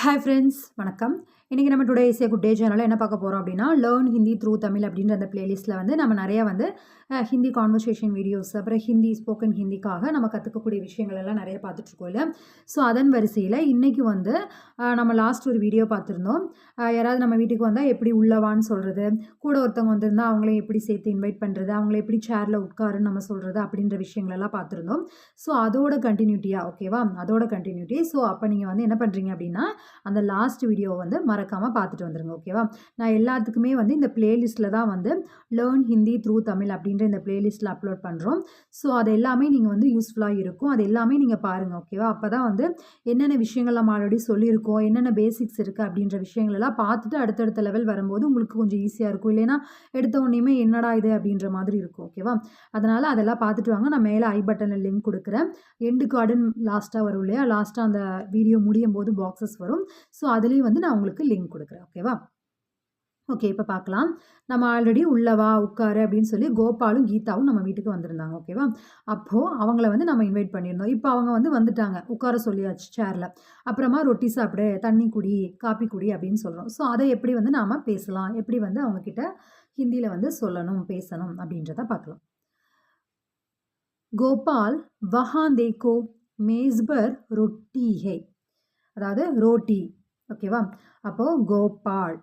Hi friends வணக்கம். இன்றைக்கி நம்ம டுடே ஏ குட் டே சேனலில் என்ன பார்க்க போகிறோம் அப்படின்னா லேர்ன் ஹிந்தி த்ரூ தமிழ் அப்படின்ற அந்த பிளேலிஸ்ட்டில் வந்து நம்ம நிறையா வந்து ஹிந்தி கான்வர்சேஷன் வீடியோஸ் அப்புறம் ஹிந்தி ஸ்போக்கன் ஹிந்திக்காக நம்ம கற்றுக்கக்கூடிய விஷயங்கள் எல்லாம் நிறைய பார்த்துட்ருக்கோம் இல்லை? ஸோ அதன் வரிசையில் இன்றைக்கி வந்து நம்ம லாஸ்ட் ஒரு வீடியோ பார்த்துருந்தோம். யாராவது நம்ம வீட்டுக்கு வந்தால் எப்படி உள்ளவான்னு சொல்கிறது கூட ஒருத்தவங்க வந்திருந்தால் அவங்கள எப்படி சேர்த்து இன்வைட் பண்ணுறது அவங்கள எப்படி சேரில் உட்காருன்னு நம்ம சொல்கிறது அப்படின்ற விஷயங்களெல்லாம் பார்த்துருந்தோம். ஸோ அதோட கண்டினியூட்டியாக ஓகேவா அதோட கண்டினியூட்டி ஸோ அப்போ நீங்கள் வந்து என்ன பண்ணுறீங்க அப்படின்னா அந்த லாஸ்ட் வீடியோவை வந்து மறக்காமல் பார்த்துட்டு வந்துடுங்க ஓகேவா நான் எல்லாத்துக்குமே வந்து இந்த பிளேலிஸ்ட்டில் தான் வந்து லேர்ன் ஹிந்தி த்ரூ தமிழ் அப்படின்ற இந்த பிளேலிஸ்ட்டில் அப்லோட் பண்ணுறோம் ஸோ அது எல்லாமே நீங்கள் வந்து யூஸ்ஃபுல்லாக இருக்கும். அது எல்லாமே நீங்கள் பாருங்கள் ஓகேவா அப்போ தான் வந்து என்னென்ன விஷயங்கள் நம்ம ஆல்ரெடி சொல்லியிருக்கோம் என்னென்ன பேசிக்ஸ் இருக்குது அப்படின்ற விஷயங்களெல்லாம் பார்த்துட்டு அடுத்தடுத்த லெவல் வரும்போது உங்களுக்கு கொஞ்சம் ஈஸியாக இருக்கும். இல்லைன்னா எடுத்த உடனேயுமே என்னடா இது அப்படின்ற மாதிரி இருக்கும் ஓகேவா அதனால் அதெல்லாம் பார்த்துட்டு வாங்க. நான் மேலே ஐ பட்டனில் லிங்க் கொடுக்குறேன். எண்டு கார்டுன்னு லாஸ்ட்டாக வரும் இல்லையா? லாஸ்ட்டாக அந்த வீடியோ முடியும் போது பாக்ஸஸ் வரும். ஸோ அதுலேயும் வந்து நான் உங்களுக்கு லிங்க் கொடுக்குறேன். ஓகேவா ஓகே இப்போ பார்க்கலாம். நம்ம ஆல்ரெடி உள்ளவா உட்காரு அப்படின்னு சொல்லி கோபாலும் கீதாவும் நம்ம வீட்டுக்கு வந்திருந்தாங்க. ஓகேவா அப்போது அவங்கள வந்து நம்ம இன்வைட் பண்ணியிருந்தோம். இப்போ அவங்க வந்து வந்துட்டாங்க. உட்கார சொல்லியாச்சு சேரில் அப்புறமா ரொட்டி சாப்பிடு தண்ணி குடி காப்பி குடி அப்படின்னு சொல்கிறோம் ஸோ அதை எப்படி வந்து நாம் பேசலாம்? எப்படி வந்து அவங்கக்கிட்ட ஹிந்தியில் வந்து சொல்லணும் பேசணும் அப்படின்றத பார்க்கலாம். கோபால் வஹான் தேக்கோ மேஸ்பர் ரொட்டி ஹே அதாவது ரோட்டி ஓகேவா? அப்போது கோபால்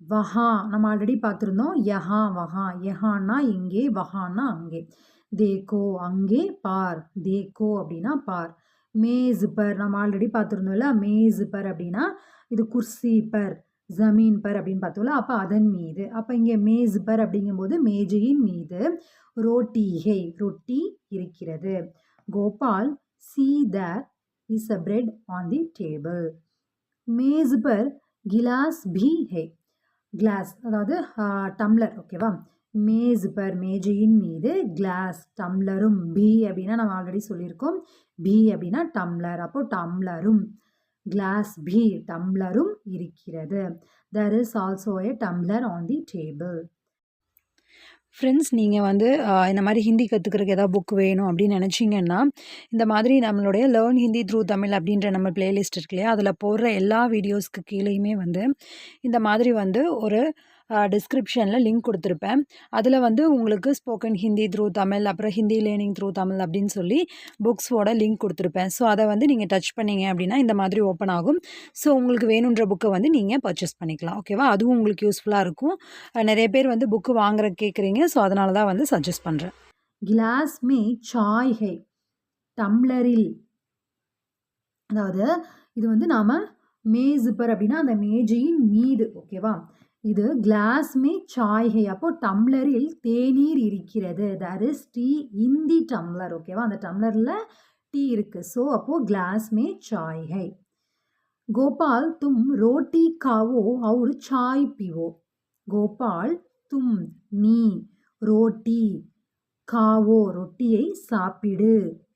வஹா நம்ம ஆல்ரெடி பார்த்துருந்தோம். யஹா வஹா. யஹான்னா இங்கே வஹான்னா அங்கே. தேகோ அங்கே பார். தேகோ அப்படின்னா பார். மேஸ் பர் நம்ம ஆல்ரெடி பார்த்துருந்தோம்ல. மேஸ் பர் அப்படின்னா இது குர்சி பர் ஜமீன் பர் அப்படின்னு பார்த்தோம்ல. அப்போ அதன் மீது. அப்போ இங்கே மேஸ் பர் அப்படிங்கும்போது மேஜையின் மீது ரோட்டி ஹே ரொட்டி இருக்கிறது. Gopal see that is a bread on the table மேஸ் பர் கிலாஸ் பி ஹே கிளாஸ் அதாவது டம்ளர் ஓகேவா மேஸ் பர் மேஜையின் மீது கிளாஸ் டம்ளரும் பி அப்படின்னா நம்ம ஆல்ரெடி சொல்லியிருக்கோம். பி அப்படின்னா டம்ளர் அப்போ டம்ளரும் கிளாஸ் பி டம்ளரும் இருக்கிறது. There is also a tumbler on the table friends நீங்கள் வந்து இந்த மாதிரி ஹிந்தி கற்றுக்கிறதுக்கு ஏதாவது புக் வேணும் அப்படின்னு நினச்சிங்கன்னா இந்த மாதிரி நம்மளுடைய லேர்ன் ஹிந்தி த்ரூ தமிழ் அப்படின்ற நம்ம பிளேலிஸ்ட் இருக்கு இல்லையா? அதில் போடுற எல்லா வீடியோஸ்க்கு கீழேயுமே வந்து இந்த மாதிரி வந்து ஒரு டிஸ்கிரிப்ஷனில் லிங்க் கொடுத்துருப்பேன். அதில் வந்து உங்களுக்கு ஸ்போக்கன் ஹிந்தி த்ரூ தமிழ் அப்புறம் ஹிந்தி லேர்னிங் த்ரூ தமிழ் அப்படின்னு சொல்லி புக்ஸோட லிங்க் கொடுத்துருப்பேன். ஸோ அதை வந்து நீங்கள் டச் பண்ணீங்க அப்படின்னா இந்த மாதிரி ஓப்பன் ஆகும். ஸோ உங்களுக்கு வேணுன்ற புக்கை வந்து நீங்கள் பர்ச்சேஸ் பண்ணிக்கலாம். ஓகேவா அதுவும் உங்களுக்கு யூஸ்ஃபுல்லாக இருக்கும். நிறைய பேர் வந்து புக்கு வாங்குற கேட்குறீங்க ஸோ அதனால தான் வந்து சஜஸ்ட் பண்ணுறேன் கிளாஸ் மே சாய் ஹே டம்ளரில் அதாவது இது வந்து நாம் மேஜுப்பர் அப்படின்னா அந்த மேஜையின் மீது. ஓகேவா இது கிளாஸ் மே சாய் ஹை அப்போ டம்ளரில் தேநீர் இருக்கிறது. That is tea in the tumbler ஓகேவா அந்த டம்ளரில் டீ இருக்குது ஸோ அப்போது கிளாஸ் மே சாய் ஹை கோபால் தும் ரோட்டி காவோ அவர் சாய் பிவோ. கோபால் தும் நீ ரோட்டி காவோ ரொட்டியை சாப்பிடு.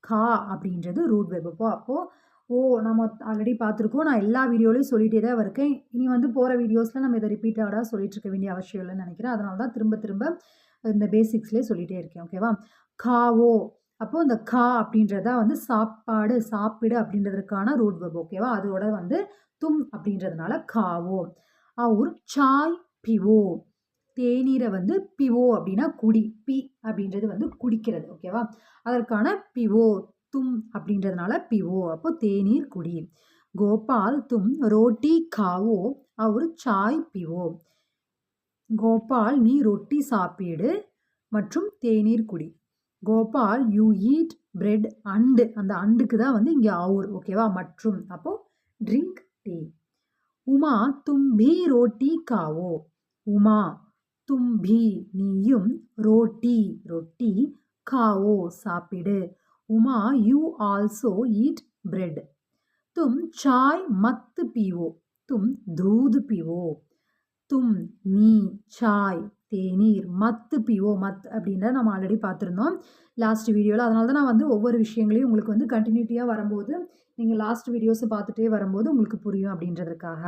கா அப்படின்றது ரூட் வெப் அப்போது ஓ நம்ம ஆல்ரெடி பார்த்துருக்கோம். நான் எல்லா வீடியோலையும் சொல்லிகிட்டே தான் இருக்கேன். இனி வந்து போகிற வீடியோஸில் நம்ம இதை ரிப்பீட்டடாக சொல்லிட்டு இருக்க வேண்டிய அவசியம் இல்லைன்னு நினைக்கிறேன். அதனால தான் திரும்ப திரும்ப இந்த பேசிக்ஸ்லேயே சொல்லிகிட்டே இருக்கேன். ஓகேவா காவோ அப்போது இந்த கா அப்படின்றதா வந்து சாப்பாடு சாப்பிடு அப்படின்றதுக்கான ரூட் வெப் ஓகேவா அதோட வந்து தும் அப்படின்றதுனால காவோ அவர் சாய் பிவோ தேநீரை வந்து பிவோ அப்படின்னா குடி. பி அப்படின்றது வந்து குடிக்கிறது. ஓகேவா அதற்கான பிவோ தும் அப்படின்றதுனால பிவோ அப்போ தேநீர் குடி. கோபால் தும் ரோட்டி காவோ அவர் சாய் பிவோ கோபால் நீ ரொட்டி சாப்பிடு மற்றும் தேநீர் குடி. Gopal you eat bread and. அந்த அண்டுக்கு தான் வந்து இங்கே அவுர் ஓகேவா மற்றும் அப்போ ட்ரிங்க் டீ. உமா தும் பி ரோட்டி காவோ. உமா தும் பி நீயும் ரோட்டி ரொட்டி காவோ சாப்பிடு. Uma you also eat bread தும் சாய் மத்து பீவோ. தும் தூது பீவோ. தும் நீ சாய் தேநீர் மத்து பிவோ. மத் அப்படின்றத நம்ம ஆல்ரெடி பார்த்துருந்தோம். லாஸ்ட் வீடியோவில் அதனால தான் நான் வந்து ஒவ்வொரு விஷயங்களையும் உங்களுக்கு வந்து கண்டினியூட்டியாக வரும்போது நீங்கள் லாஸ்ட் வீடியோஸை பார்த்துட்டே வரும்போது உங்களுக்கு புரியும் அப்படின்றதுக்காக.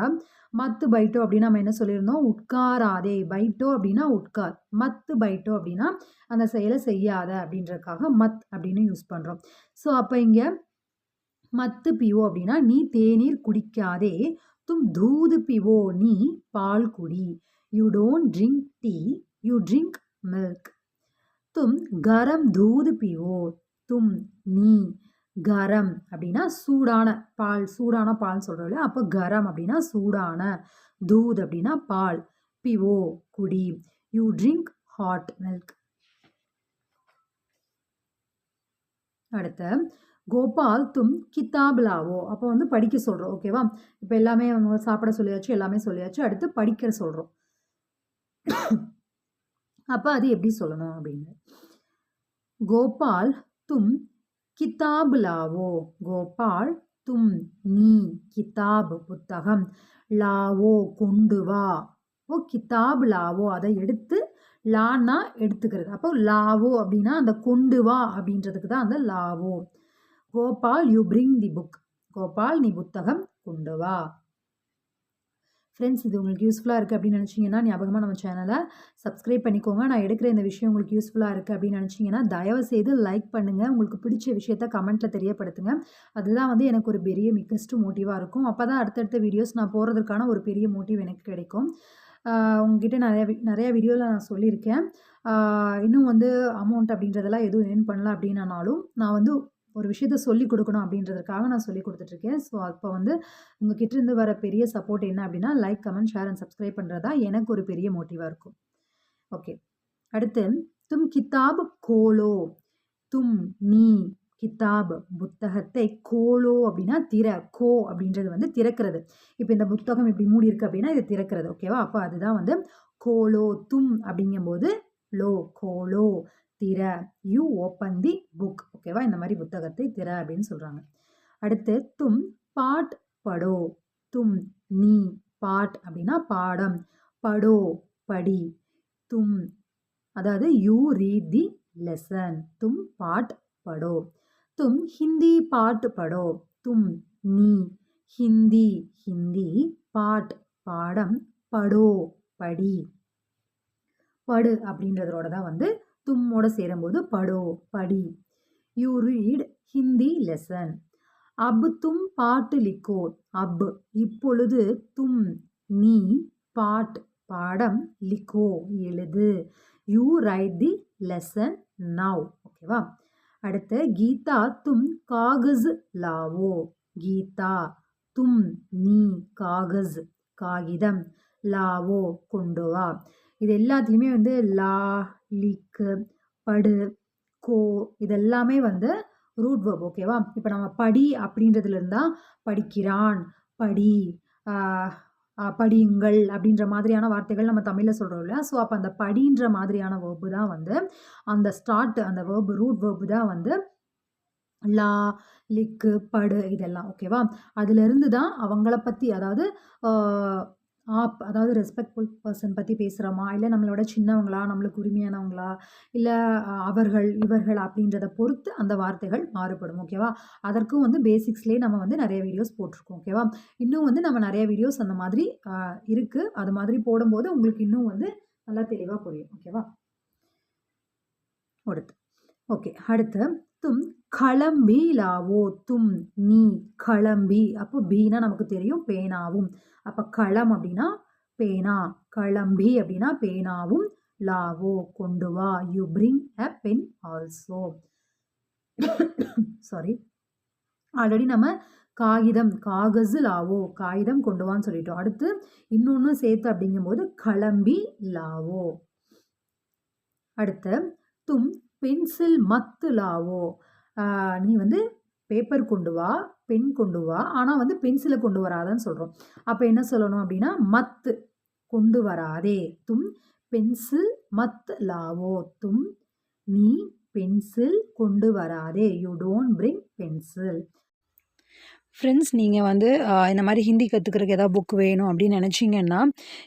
மத்து பைட்டோ அப்படின்னு நம்ம என்ன சொல்லியிருந்தோம்? உட்காராதே. பைட்டோ அப்படின்னா உட்கார். மத்து பைட்டோ அப்படின்னா அந்த செயலை செய்யாத அப்படின்றதுக்காக மத் அப்படின்னு யூஸ் பண்ணுறோம் ஸோ அப்போ இங்கே மத்து பிவோ அப்படின்னா நீ தேநீர் குடிக்காதே. தும் தூது பிவோ நீ பால் குடி. You don't drink tea you drink milk தும் கரம் தூது பிவோ தும் நீ. கரம் அப்படின்னா சூடான பால் சூடான பால் சொல்கிறோம் இல்லையா? அப்போ கரம் அப்படின்னா சூடான. தூத் அப்படின்னா பால். பிஓ குடி. You drink hot milk. அடுத்த. கோபால் தும் கிதாப் லாவோ அப்போ வந்து படிக்க சொல்கிறோம் ஓகேவா இப்போ எல்லாமே அவங்க சாப்பிட சொல்லியாச்சு எல்லாமே சொல்லியாச்சு. அடுத்து படிக்க சொல்கிறோம் அப்போ அது எப்படி சொல்லணும் அப்படின்னு. கோபால் தும் கிதாப் லாவோ கோபால் தும் நீ கிதாப் புத்தகம் லாவோ கொண்டு வா. ஓ கிதாப் லாவோ அதை எடுத்து லான்னா எடுத்துக்கிறது. அப்போ லாவோ அப்படின்னா அந்த கொண்டு வா அப்படின்றதுக்கு தான் அந்த Lao. Gopal you bring the book. Gopal நீ புத்தகம் கொண்டு வா. ஃப்ரெண்ட்ஸ் இது உங்களுக்கு யூஸ்ஃபுல்லாக இருக்குது அப்படின்னு நினச்சிங்கன்னா ஞாபகமாக நம்ம சேனலை சப்ஸ்கிரைப் பண்ணிக்கோங்க. நான் எடுக்கிற இந்த விஷயம் உங்களுக்கு யூஸ்ஃபுல்லாக இருக்குது அப்படின்னு நினச்சிங்கன்னா தயவு செய்து லைக் பண்ணுங்கள் உங்களுக்கு பிடிச்ச விஷயத்த கமெண்ட்டில் தெரியப்படுத்துங்க. அதுதான் வந்து எனக்கு ஒரு பெரிய மிக்கஸ்ட் மோட்டிவாக இருக்கும். அப்போ தான் அடுத்தடுத்த வீடியோஸ் நான் போகிறதுக்கான ஒரு பெரிய மோட்டிவ் எனக்கு கிடைக்கும். உங்ககிட்ட நிறைய நிறையா வீடியோவில் நான் சொல்லியிருக்கேன். இன்னும் வந்து அமௌண்ட் அப்படின்றதெல்லாம் எதுவும் ஏர்ன் பண்ணல அப்படின்னாலும் நான் வந்து ஒரு விஷயத்த சொல்லி கொடுக்கணும் அப்படின்றதுக்காக நான் சொல்லி கொடுத்துட்ருக்கேன். ஸோ அப்போ வந்து உங்கள் இருந்து வர பெரிய சப்போர்ட் என்ன அப்படின்னா like comment share and subscribe பண்ணுறதா எனக்கு ஒரு பெரிய மோட்டிவாக இருக்கும். ஓகே அடுத்து தும் கிதாப் கோலோ. தும் நீ கிதாப் புத்தகத்தை கோலோ அப்படின்னா திற கோ அப்படின்றது வந்து திறக்கிறது. இப்போ இந்த புத்தகம் இப்படி மூடி இருக்கு அப்படின்னா இது திறக்கிறது. ஓகேவா அப்போ அதுதான் வந்து கோலோ தும் அப்படிங்கும்போது லோ கோலோ. திற. யூ ஓப்பன் தி புக் ஓகேவா இந்த மாதிரி புத்தகத்தை திற அப்படின்னு சொல்கிறாங்க அடுத்து தும் பாட் படோ. தும் நீ பாட் அப்படின்னா பாடம். படோ படி. தும் அதாவது யூ ரீட் தி லெசன் தும் பாட் படோ. தும் ஹிந்தி பாட்டு படோ. தும் நீ ஹிந்தி ஹிந்தி பாட் பாடம் படோ படி. படு அப்படின்றதோட தான் வந்து தும்மோட சேரும்போது படோ படி. யூ ரீட் ஹிந்தி லெசன் அப் தும் பாட்டு லிக்கோ. அப். இப்பொழுது தும் நீ பாட் பாடம் லிக்கோ. எழுது. You write the lesson now ஓகேவா? அடுத்து கீதா தும் காகஸ் லாவோ. கீதா தும் நீ காகஸ் காகிதம் லாவோ கொண்டு வா. இது எல்லாத்துலேயுமே வந்து லா லிக்கு படு கோ இதெல்லாமே வந்து ரூட் வேர்ப் ஓகேவா இப்போ நம்ம படி அப்படின்றதுல இருந்தால் படிக்கிறான் படி படியுங்கள் அப்படின்ற மாதிரியான வார்த்தைகள் நம்ம தமிழில் சொல்கிறோம் இல்லையா? ஸோ அப்போ அந்த படின்ற மாதிரியான வேர்பு தான் வந்து அந்த ஸ்டார்ட் அந்த வேர்பு ரூட் வேர்பு தான் வந்து லா லிக்கு படு இதெல்லாம் ஓகேவா அதுலேருந்து தான் அவங்கள பற்றி அதாவது ஆப் அதாவது ரெஸ்பெக்ட்ஃபுல் பர்சன் பற்றி பேசுகிறோமா இல்லை நம்மளோட சின்னவங்களா? நம்மளுக்கு உரிமையானவங்களா? இல்லை அவர்கள் இவர்கள் அப்படின்றத பொறுத்து அந்த வார்த்தைகள் மாறுபடும் ஓகேவா அதற்கும் வந்து பேசிக்ஸ்லேயே நம்ம வந்து நிறைய வீடியோஸ் போட்டிருக்கோம் ஓகேவா இன்னும் வந்து நம்ம நிறைய வீடியோஸ் அந்த மாதிரி இருக்குது அது மாதிரி போடும்போது உங்களுக்கு இன்னும் வந்து நல்லா தெளிவாக புரியும் ஓகேவா அடுத்து. ஓகே அடுத்து. தும் களம்பி லாவோ தும் நீ களம்பி. அப்போ பீனா நமக்கு தெரியும் பேனாவும். அப்போ களம் அப்படின்னா பேனா. களம்பி அப்படின்னா பேனாவும். லாவோ கொண்டு வா. You bring a pen also. Sorry already நம்ம காகிதம் காகசு லாவோ காகிதம் கொண்டு வான்னு சொல்லிட்டோம். அடுத்து இன்னொன்று சேர்த்து அப்படிங்கும்போது களம்பி லாவோ. அடுத்து தும் பென்சில் மத்து லாவோ. நீ வந்து பேப்பர் கொண்டு வா பென் கொண்டு வா. ஆனால் வந்து பென்சிலை கொண்டு வராதன்னு சொல்கிறோம் அப்போ என்ன சொல்லணும் அப்படின்னா மத்து கொண்டு வராதே. தும் பென்சில் மத் லாவோ. தும் நீ பென்சில் கொண்டு வராதே. You don't bring pencil friends நீங்கள் வந்து இந்த மாதிரி ஹிந்தி கற்றுக்கிறதுக்கு ஏதாவது புக் வேணும் அப்படின்னு நினச்சிங்கன்னா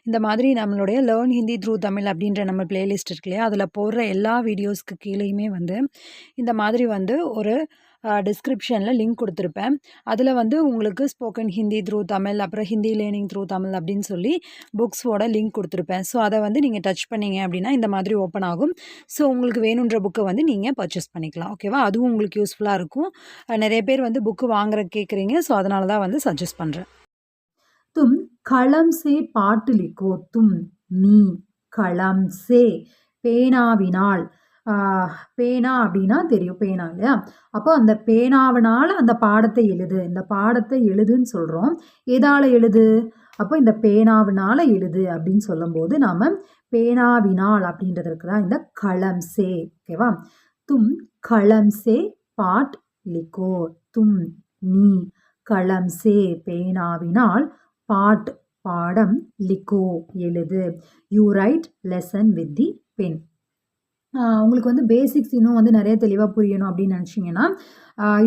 இந்த மாதிரி நம்மளுடைய லேர்ன் ஹிந்தி த்ரூ தமிழ் அப்படின்ற நம்ம பிளேலிஸ்ட் இருக்கு இல்லையா? அதில் போடுற எல்லா வீடியோஸ்க்கு கீழேயுமே வந்து இந்த மாதிரி வந்து ஒரு டிஸ்கிரிப்ஷனில் லிங்க் கொடுத்துருப்பேன். அதில் வந்து உங்களுக்கு ஸ்போக்கன் ஹிந்தி த்ரூ தமிழ் அப்புறம் ஹிந்தி லேர்னிங் த்ரூ தமிழ் அப்படின்னு சொல்லி புக்ஸோட லிங்க் கொடுத்துருப்பேன். ஸோ அதை வந்து நீங்கள் டச் பண்ணிங்க அப்படின்னா இந்த மாதிரி ஓப்பன் ஆகும். ஸோ உங்களுக்கு வேணுன்ற புக்கை வந்து நீங்கள் பர்ச்சேஸ் பண்ணிக்கலாம். ஓகேவா அதுவும் உங்களுக்கு யூஸ்ஃபுல்லாக இருக்கும். நிறைய பேர் வந்து புக்கு வாங்குற கேட்குறீங்க ஸோ அதனால தான் வந்து சஜஸ்ட் பண்ணுறேன் தும் களம் சே பாட்டு தும் நீ களம் சே பேனாவினால் பேனா அப்படின்னா தெரியும் பேனா இல்லையா? அப்போ அந்த பேனாவினால் அந்த பாடத்தை எழுது. இந்த பாடத்தை எழுதுன்னு சொல்கிறோம் எதால் எழுது? அப்போ இந்த பேனாவினால் எழுது அப்படின்னு சொல்லும்போது நாம் பேனாவினால் அப்படின்றதற்கு தான் இந்த களம் சே ஓகேவா? தும் களம் சே பாட் லிக்கோ. தும் நீ களம் சே பேனாவினால் பாட் பாடம் லிக்கோ எழுது. You write lesson with the pen. உங்களுக்கு வந்து பேசிக்ஸ் இன்னும் வந்து நிறைய தெளிவாக புரியணும் அப்படின்னு நினச்சிங்கன்னா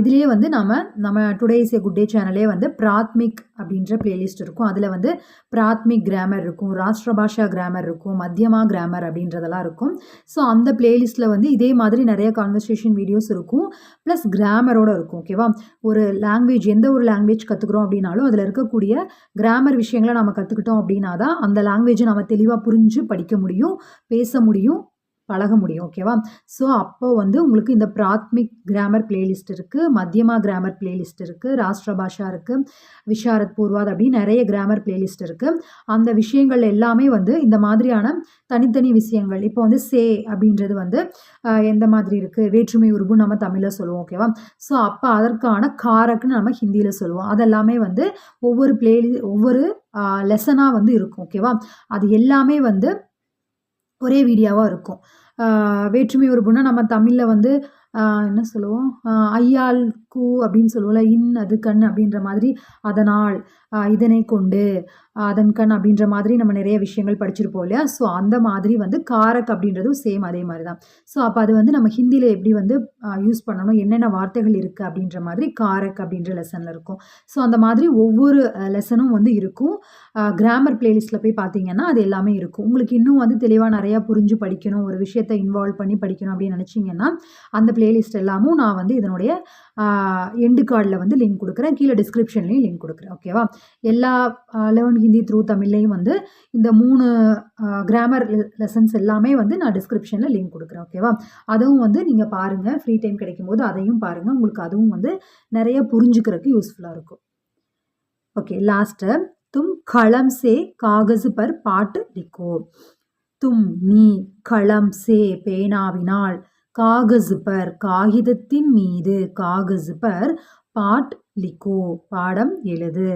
இதுலேயே வந்து நம்ம நம்ம டுடேஸ் ஏ குட் டே சேனலே வந்து பிராத்மிக் அப்படின்ற பிளேலிஸ்ட் இருக்கும். அதில் வந்து பிராத்மிக் கிராமர் இருக்கும் ராஷ்டிர பாஷா கிராமர் இருக்கும் மத்தியமா கிராமர் அப்படின்றதெல்லாம் இருக்கும். ஸோ அந்த பிளேலிஸ்ட்டில் வந்து இதே மாதிரி நிறைய கான்வர்சேஷன் வீடியோஸ் இருக்கும். ப்ளஸ் கிராமரோட இருக்கும் ஓகேவா ஒரு லாங்குவேஜ் எந்த ஒரு லாங்குவேஜ் கற்றுக்குறோம் அப்படின்னாலும் அதில் இருக்கக்கூடிய கிராமர் விஷயங்களை நம்ம கற்றுக்கிட்டோம் அப்படின்னா தான் அந்த லாங்குவேஜை நம்ம தெளிவாக புரிஞ்சு படிக்க முடியும் பேச முடியும் பழக முடியும் ஓகேவா ஸோ அப்போ வந்து உங்களுக்கு இந்த பிராத்மிக் கிராமர் பிளேலிஸ்ட் இருக்குது மத்தியமா கிராமர் பிளேலிஸ்ட் இருக்குது ராஷ்டிர பாஷா இருக்குது விஷாரத் பூர்வாத் அப்படின்னு நிறைய கிராமர் பிளேலிஸ்ட் இருக்குது அந்த விஷயங்கள் எல்லாமே வந்து இந்த மாதிரியான தனித்தனி விஷயங்கள் இப்போ வந்து சே அப்படின்றது வந்து எந்த மாதிரி இருக்குது வேற்றுமை உருபு நம்ம தமிழில் சொல்லுவோம் ஓகேவா ஸோ அப்போ அதற்கான காரக்குன்னு நம்ம ஹிந்தியில் சொல்லுவோம். அதெல்லாமே வந்து ஒவ்வொரு பிளேலி ஒவ்வொரு லெசனாக வந்து இருக்கும் ஓகேவா அது எல்லாமே வந்து ஒரே வீடியோவாக இருக்கும். வேற்றுமை உறுப்புன்னா நம்ம தமிழில் வந்து என்ன சொல்லுவோம்? ஆஹ் ஐயால் கூ அப்படின்னு சொல்லுவோம்ல இன் அது கண் அப்படின்ற மாதிரி அதனால் இதனை கொண்டு அதன் கண் அப்படின்ற மாதிரி நம்ம நிறைய விஷயங்கள் படிச்சிருப்போம் இல்லையா? ஸோ அந்த மாதிரி வந்து காரக் அப்படின்றதும் சேம் அதே மாதிரி தான் ஸோ அப்போ அது வந்து நம்ம ஹிந்தியில் எப்படி வந்து யூஸ் பண்ணணும் என்னென்ன வார்த்தைகள் இருக்குது அப்படின்ற மாதிரி காரக் அப்படின்ற லெசனில் இருக்கும். ஸோ அந்த மாதிரி ஒவ்வொரு லெசனும் வந்து இருக்கும். கிராமர் பிளேலிஸ்ட்டில் போய் பார்த்தீங்கன்னா அது எல்லாமே இருக்கும். உங்களுக்கு இன்னும் வந்து தெளிவாக நிறையா புரிஞ்சு படிக்கணும் ஒரு விஷயத்தை இன்வால்வ் பண்ணி படிக்கணும் அப்படின்னு நினச்சிங்கன்னா அந்த பிளேலிஸ்ட் எல்லாமும் நான் வந்து இதனுடைய எண்டு கார்டில் வந்து லிங்க் கொடுக்குறேன். கீழே டிஸ்கிரிப்ஷன்லேயும் லிங்க் கொடுக்குறேன். ஓகேவா எல்லா லெவன் ஹிந்தி த்ரூ தமிழ்லையும் வந்து இந்த மூணு கிராமர் லெசன்ஸ் எல்லாமே வந்து நான் டிஸ்கிரிப்ஷனில் லிங்க் கொடுக்குறேன். ஓகேவா அதுவும் வந்து நீங்கள் பாருங்கள் ஃப்ரீ டைம் கிடைக்கும்போது அதையும் பாருங்கள் உங்களுக்கு அதுவும் வந்து நிறைய புரிஞ்சுக்கிறதுக்கு யூஸ்ஃபுல்லாக இருக்கும். ஓகே லாஸ்ட்டு தும் களம் சே காகசு பர் பாட்டு லிக்கோ. தும் நீ களம் சே பேனாவினால் காகசு பர் காகிதத்தின் மீது காகசு பர் பாட் லிக்கோ பாடம் எழுது.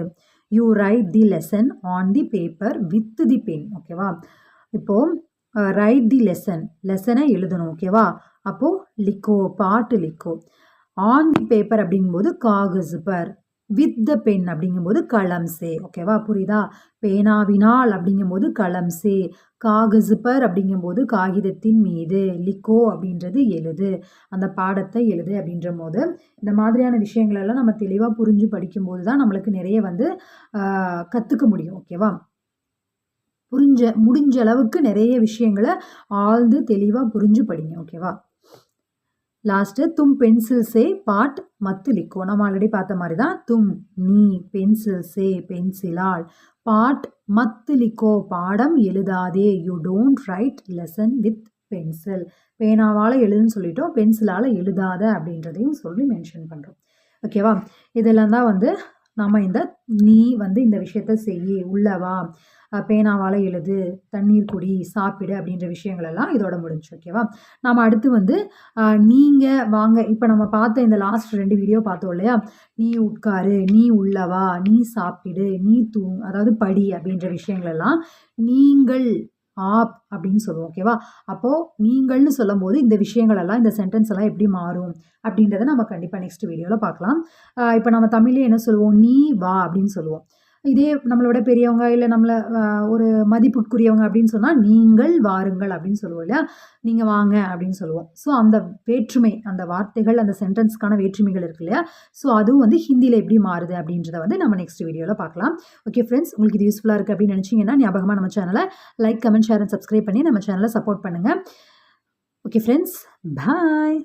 You write the lesson on the paper with the pen ஓகேவா இப்போது ரைட் தி லெசன் லெசனை எழுதணும் ஓகேவா அப்போது லிக்கோ பாட்டு லிக்கோ. ஆன் தி பேப்பர் அப்படிங்கும்போது காகசு பர் வித் த பென் அப்படிங்கும்போது களம் சே. ஓகேவா புரியுதா? பேனாவினால் அப்படிங்கும்போது களம் சே. காகசுப்பர் அப்படிங்கும்போது காகிதத்தின் மீது. லிக்கோ அப்படின்றது எழுது. அந்த பாடத்தை எழுது அப்படின்ற போது இந்த மாதிரியான விஷயங்களெல்லாம் நம்ம தெளிவாக புரிஞ்சு படிக்கும்போது தான் நம்மளுக்கு நிறைய வந்து கற்றுக்க முடியும். ஓகேவா புரிஞ்ச முடிஞ்ச அளவுக்கு நிறைய விஷயங்களை ஆழ்ந்து தெளிவாக புரிஞ்சு படிங்க. ஓகேவா லாஸ்ட்டு தும் பென்சில் சே பாட் மத்து லிக்கோ நம்ம ஆல்ரெடி பார்த்த மாதிரி தான் தும் நீ பென்சில் சே பென்சிலால் பாட் மத்து லிக்கோ பாடம் எழுதாதே. You don't write lesson with pencil பேனாவால் எழுதுன்னு சொல்லிட்டோம் பென்சிலால் எழுதாத அப்படின்றதையும் சொல்லி மென்ஷன் பண்ணுறோம் ஓகேவா இதெல்லாம் தான் வந்து நம்ம இந்த நீ வந்து இந்த விஷயத்த செய் உள்ளவா பேனாவால் எழுது தண்ணீர் குடி சாப்பிடு அப்படின்ற விஷயங்கள் எல்லாம் இதோட முடிஞ்சு ஓகேவா? நம்ம அடுத்து வந்து நீங்கள் வாங்க. இப்போ நம்ம பார்த்த இந்த லாஸ்ட் ரெண்டு வீடியோ பார்த்தோம் இல்லையா? நீ உட்காரு நீ உள்ளவா நீ சாப்பிடு நீ தூ அதாவது படி அப்படின்ற விஷயங்கள் எல்லாம் நீங்கள் ஆப் அப்படின்னு சொல்லுவோம் ஓகேவா அப்போது நீங்கள்னு சொல்லும் போது இந்த விஷயங்கள் எல்லாம் இந்த சென்டென்ஸ் எல்லாம் எப்படி மாறும் அப்படின்றத நம்ம கண்டிப்பாக நெக்ஸ்ட் வீடியோவில் பார்க்கலாம். இப்போ நம்ம தமிழ்லேயே என்ன சொல்லுவோம்? நீ வா அப்படின்னு சொல்லுவோம். இதே நம்மளோட பெரியவங்க இல்லை நம்மளை ஒரு மதிப்புக்குரியவங்க அப்படின்னு சொன்னால் நீங்கள் வாருங்கள் அப்படின்னு சொல்லுவோம் இல்லையா? நீங்கள் வாங்க அப்படின்னு சொல்லுவோம். ஸோ அந்த வேற்றுமை அந்த வார்த்தைகள் அந்த சென்டென்ஸ்க்கான வேற்றுமைகள் இருக்கு இல்லையா? ஸோ அதுவும் வந்து ஹிந்தியில் எப்படி மாறுது அப்படின்றத வந்து நம்ம நெக்ஸ்ட் வீடியோவில் பார்க்கலாம். ஓகே ஃப்ரெண்ட்ஸ் உங்களுக்கு இது யூஸ்ஃபுல்லாக இருக்குது அப்படின்னு நினச்சிங்கன்னா ஞாபகமாக நம்ம சேனலை like comment share and subscribe பண்ணி நம்ம சேனலை சப்போர்ட் பண்ணுங்கள் ஓகே ஃப்ரெண்ட்ஸ் பாய்